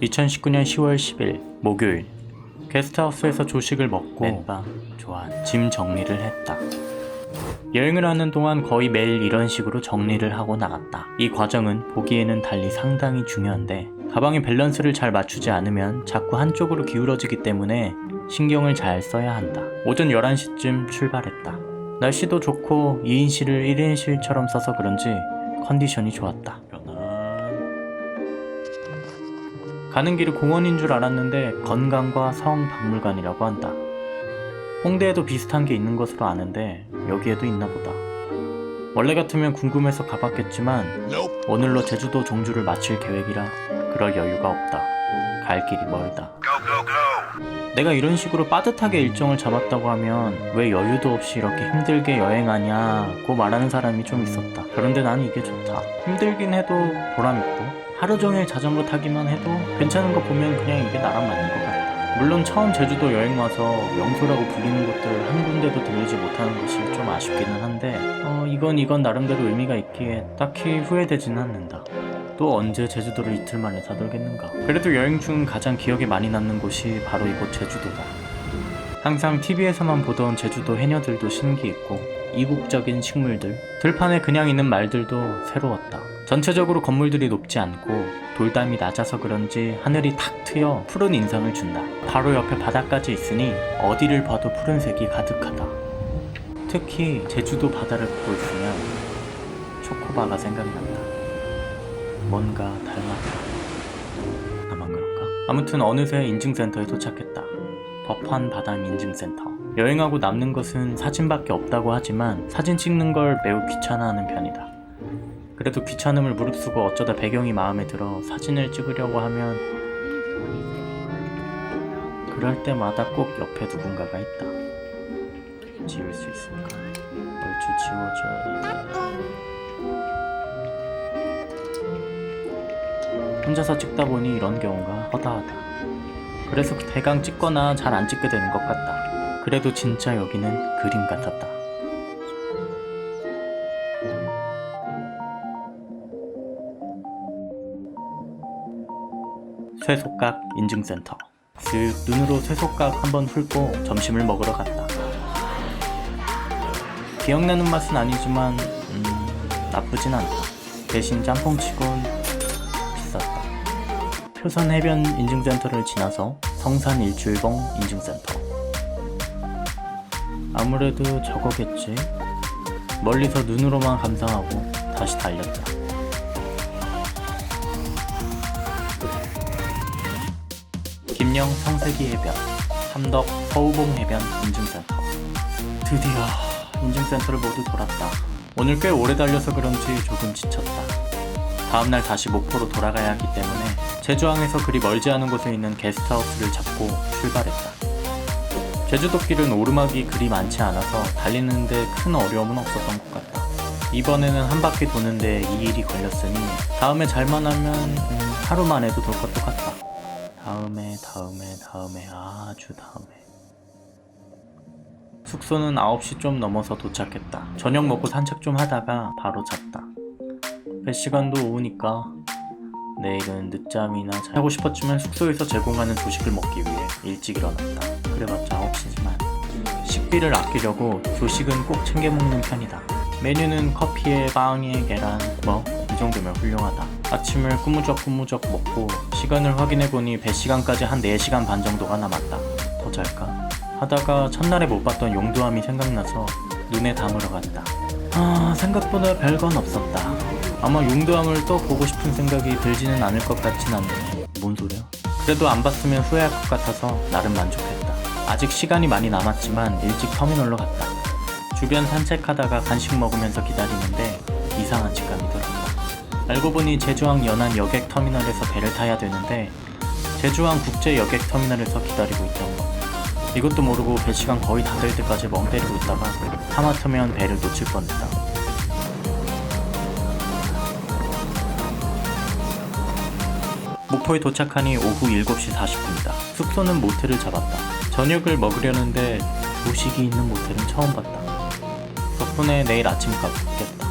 2019년 10월 10일 목요일 게스트하우스에서 조식을 먹고 맨밥 좋아 짐 정리를 했다. 여행을 하는 동안 거의 매일 이런 식으로 정리를 하고 나갔다. 이 과정은 보기에는 달리 상당히 중요한데 가방의 밸런스를 잘 맞추지 않으면 자꾸 한쪽으로 기울어지기 때문에 신경을 잘 써야 한다. 오전 11시쯤 출발했다. 날씨도 좋고 2인실을 1인실처럼 써서 그런지 컨디션이 좋았다. 가는 길이 공원인 줄 알았는데 건강과 성 박물관이라고 한다. 홍대에도 비슷한 게 있는 것으로 아는데 여기에도 있나 보다. 원래 같으면 궁금해서 가봤겠지만 오늘로 제주도 종주를 마칠 계획이라 그럴 여유가 없다. 갈 길이 멀다. 내가 이런 식으로 빠듯하게 일정을 잡았다고 하면 왜 여유도 없이 이렇게 힘들게 여행하냐고 말하는 사람이 좀 있었다. 그런데 난 이게 좋다. 힘들긴 해도 보람있고 하루 종일 자전거 타기만 해도 괜찮은 거 보면 그냥 이게 나랑 맞는 것 같다. 물론 처음 제주도 여행 와서 명소라고 불리는 곳들 한 군데도 들리지 못하는 것이 좀 아쉽기는 한데 어, 이건 이건 나름대로 의미가 있기에 딱히 후회되지는 않는다. 또 언제 제주도를 이틀 만에 다돌겠는가. 그래도 여행 중 가장 기억에 많이 남는 곳이 바로 이곳 제주도다. 항상 TV에서만 보던 제주도 해녀들도 신기했고 이국적인 식물들, 들판에 그냥 있는 말들도 새로웠다. 전체적으로 건물들이 높지 않고 돌담이 낮아서 그런지 하늘이 탁 트여 푸른 인상을 준다. 바로 옆에 바다까지 있으니 어디를 봐도 푸른색이 가득하다. 특히 제주도 바다를 보고 있으면 초코바가 생각난다. 뭔가 닮았다. 나만 그런가? 아무튼 어느새 인증센터에 도착했다. 법환 바담 인증센터. 여행하고 남는 것은 사진밖에 없다고 하지만 사진 찍는 걸 매우 귀찮아하는 편이다. 그래도 귀찮음을 무릅쓰고 어쩌다 배경이 마음에 들어 사진을 찍으려고 하면 그럴 때마다 꼭 옆에 누군가가 있다. 지울 수 있을까? 얼추 지워져. 혼자서 찍다 보니 이런 경우가 허다하다. 그래서 대강 찍거나 잘 안 찍게 되는 것 같다. 그래도 진짜 여기는 그림 같았다. 쇠속각 인증센터. 슥 눈으로 쇠속각 한번 훑고 점심을 먹으러 갔다. 기억나는 맛은 아니지만 음, 나쁘진 않다. 대신 짬뽕치곤 비쌌다. 표선 해변 인증센터를 지나서 성산 일출봉 인증센터. 아무래도 저거겠지. 멀리서 눈으로만 감상하고 다시 달렸다. 김영 성세기 해변, 삼덕 서우봉 해변 인증센터. 드디어 인증센터를 모두 돌았다. 오늘 꽤 오래 달려서 그런지 조금 지쳤다. 다음날 다시 목포로 돌아가야 하기 때문에 제주항에서 그리 멀지 않은 곳에 있는 게스트하우스를 잡고 출발했다. 제주도 길은 오르막이 그리 많지 않아서 달리는데 큰 어려움은 없었던 것 같다. 이번에는 한 바퀴 도는데 2일이 걸렸으니 다음에 잘만 하면 음, 하루만 해도 돌 것도 같다. 다음에 다음에 다음에 아주 다음에 숙소는 9시 좀 넘어서 도착했다. 저녁 먹고 산책 좀 하다가 바로 잤다. 배 시간도 오후니까 내일은 늦잠이나 자고 싶었지만 숙소에서 제공하는 조식을 먹기 위해 일찍 일어났다. 그래봤자 9시지만 식비를 아끼려고 조식은 꼭 챙겨 먹는 편이다. 메뉴는 커피에 빵에 계란 뭐 이 정도면 훌륭하다. 아침을 꾸무적꾸무적 먹고 시간을 확인해보니 배 시간까지 한 4시간 반 정도가 남았다. 더 잘까? 하다가 첫날에 못 봤던 용두암이 생각나서 눈에 담으러 갔다. 아 생각보다 별건 없었다. 아마 용두암을 또 보고 싶은 생각이 들지는 않을 것 같진 않네. 뭔 소리야? 그래도 안 봤으면 후회할 것 같아서 나름 만족했다. 아직 시간이 많이 남았지만 일찍 터미널로 갔다. 주변 산책하다가 간식 먹으면서 기다리는데 이상한 직감이 들었다. 알고 보니 제주항 연안 여객 터미널에서 배를 타야 되는데 제주항 국제 여객 터미널에서 기다리고 있던 것. 이것도 모르고 배 시간 거의 다 될 때까지 멍 때리고 있다가 하마터면 배를 놓칠 뻔했다. 목포에 도착하니 오후 7시 40분이다. 숙소는 모텔을 잡았다. 저녁을 먹으려는데 조식이 있는 모텔은 처음 봤다. 덕분에 내일 아침값 붙겠다.